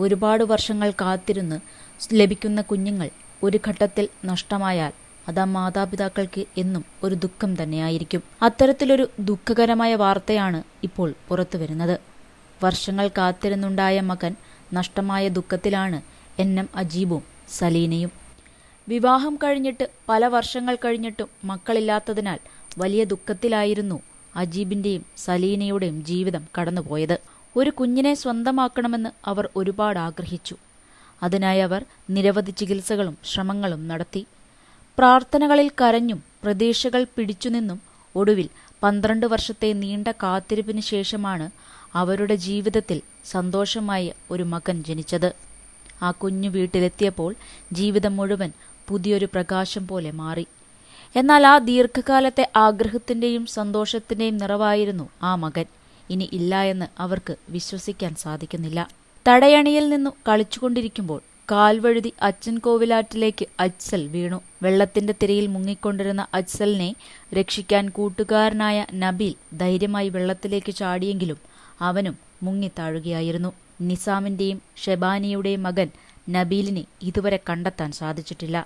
ഒരുപാട് വർഷങ്ങൾ കാത്തിരുന്ന് ലഭിക്കുന്ന കുഞ്ഞുങ്ങൾ ഒരു ഘട്ടത്തിൽ നഷ്ടമായാൽ അത് ആ മാതാപിതാക്കൾക്ക് എന്നും ഒരു ദുഃഖം തന്നെയായിരിക്കും. അത്തരത്തിലൊരു ദുഃഖകരമായ വാർത്തയാണ് ഇപ്പോൾ പുറത്തു വരുന്നത്. വർഷങ്ങൾ കാത്തിരുന്നുണ്ടായ മകൻ നഷ്ടമായ ദുഃഖത്തിലാണ് എൻ എം അജീബും സലീനയും. വിവാഹം കഴിഞ്ഞിട്ട് പല വർഷങ്ങൾ കഴിഞ്ഞിട്ടും മക്കളില്ലാത്തതിനാൽ വലിയ ദുഃഖത്തിലായിരുന്നു അജീബിന്റെയും സലീനയുടെയും ജീവിതം കടന്നുപോയത്. ഒരു കുഞ്ഞിനെ സ്വന്തമാക്കണമെന്ന് അവർ ഒരുപാട് ആഗ്രഹിച്ചു. അതിനായി അവർ നിരവധി ചികിത്സകളും ശ്രമങ്ങളും നടത്തി. പ്രാർത്ഥനകളിൽ കരഞ്ഞും പ്രതീക്ഷകൾ പിടിച്ചുനിന്നും ഒടുവിൽ പന്ത്രണ്ട് വർഷത്തെ നീണ്ട കാത്തിരിപ്പിന് ശേഷമാണ് അവരുടെ ജീവിതത്തിൽ സന്തോഷമായ ഒരു മകൻ ജനിച്ചത്. ആ കുഞ്ഞു വീട്ടിലെത്തിയപ്പോൾ ജീവിതം മുഴുവൻ പുതിയൊരു പ്രകാശം പോലെ മാറി. എന്നാൽ ആ ദീർഘകാലത്തെ ആഗ്രഹത്തിന്റെയും സന്തോഷത്തിന്റെയും നിറവായിരുന്നു ആ മകൻ. ഇനി ഇല്ല എന്ന് അവർക്ക് വിശ്വസിക്കാൻ സാധിക്കുന്നില്ല. തടയണിയിൽ നിന്നു കളിച്ചുകൊണ്ടിരിക്കുമ്പോൾ കാൽവഴുതി അച്ഛൻ കോവിലാറ്റിലേക്ക് അജ്സൽ വീണു. വെള്ളത്തിന്റെ തിരയിൽ മുങ്ങിക്കൊണ്ടിരുന്ന അജ്സലിനെ രക്ഷിക്കാൻ കൂട്ടുകാരനായ നബീൽ ധൈര്യമായി വെള്ളത്തിലേക്ക് ചാടിയെങ്കിലും അവനും മുങ്ങി താഴുകയായിരുന്നു. നിസാമിന്റെയും ഷെബാനിയുടെയും മകൻ നബീലിനെ ഇതുവരെ കണ്ടെത്താൻ സാധിച്ചിട്ടില്ല.